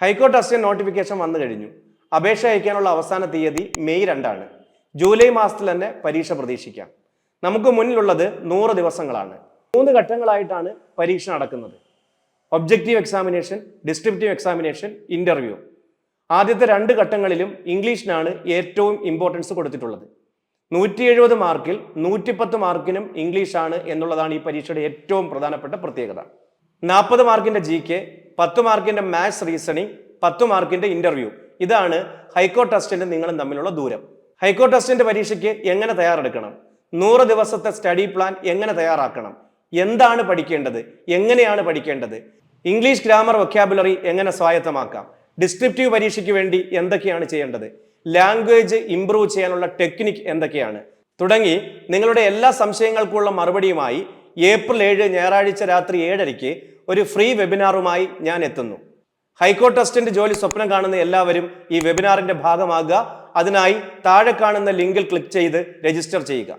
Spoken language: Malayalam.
ഹൈക്കോർട്ട് അസിസ്റ്റന്റ് നോട്ടിഫിക്കേഷൻ വന്നു കഴിഞ്ഞു. അപേക്ഷ അയക്കാനുള്ള അവസാന തീയതി മെയ് രണ്ടാണ്. ജൂലൈ മാസത്തിൽ തന്നെ പരീക്ഷ പ്രതീക്ഷിക്കാം. നമുക്ക് മുന്നിലുള്ളത് നൂറ് ദിവസങ്ങളാണ്. മൂന്ന് ഘട്ടങ്ങളായിട്ടാണ് പരീക്ഷ നടക്കുന്നത്. Objective examination descriptive examination interview. ആദ്യത്തെ രണ്ട് ഘട്ടങ്ങളിലും ഇംഗ്ലീഷിനാണ് ഏറ്റവും ഇമ്പോർട്ടൻസ് കൊടുത്തിട്ടുള്ളത്. നൂറ്റി എഴുപത് മാർക്കിൽ നൂറ്റിപ്പത്ത് മാർക്കിനും ഇംഗ്ലീഷാണ് എന്നുള്ളതാണ് ഈ പരീക്ഷയുടെ ഏറ്റവും പ്രധാനപ്പെട്ട പ്രത്യേകത. നാൽപ്പത് മാർക്കിന്റെ ജി കെ പത്ത് മാർക്കിന്റെ മാത്സ് റീസണിങ് പത്ത് മാർക്കിന്റെ ഇന്റർവ്യൂ ഇതാണ് ഹൈക്കോ ടെസ്റ്റിന്റെ നിങ്ങളും തമ്മിലുള്ള ദൂരം. ഹൈക്കോ ടെസ്റ്റിന്റെ പരീക്ഷയ്ക്ക് എങ്ങനെ തയ്യാറെടുക്കണം? നൂറ് ദിവസത്തെ സ്റ്റഡി പ്ലാൻ എങ്ങനെ തയ്യാറാക്കണം? എന്താണ് പഠിക്കേണ്ടത്? എങ്ങനെയാണ് പഠിക്കേണ്ടത്? ഇംഗ്ലീഷ് ഗ്രാമർ വൊക്കാബുലറി എങ്ങനെ സ്വായത്തമാക്കാം? ഡിസ്ക്രിപ്റ്റീവ് പരീക്ഷയ്ക്ക് വേണ്ടി എന്തൊക്കെയാണ് ചെയ്യേണ്ടത്? ലാംഗ്വേജ് ഇംപ്രൂവ് ചെയ്യാനുള്ള ടെക്നിക് എന്തൊക്കെയാണ്? തുടങ്ങി നിങ്ങളുടെ എല്ലാ സംശയങ്ങൾക്കുള്ള മറുപടിയുമായി ഏപ്രിൽ ഏഴ് ഞായറാഴ്ച രാത്രി ഏഴരയ്ക്ക് ഒരു ഫ്രീ വെബിനാറുമായി ഞാൻ എത്തുന്നു. ഹൈക്കോർട്ട് ടെസ്റ്റിന്റെ ജോലി സ്വപ്നം കാണുന്ന എല്ലാവരും ഈ വെബിനാറിന്റെ ഭാഗമാകുക. അതിനായി താഴെ കാണുന്ന ലിങ്കിൽ ക്ലിക്ക് ചെയ്ത് രജിസ്റ്റർ ചെയ്യുക.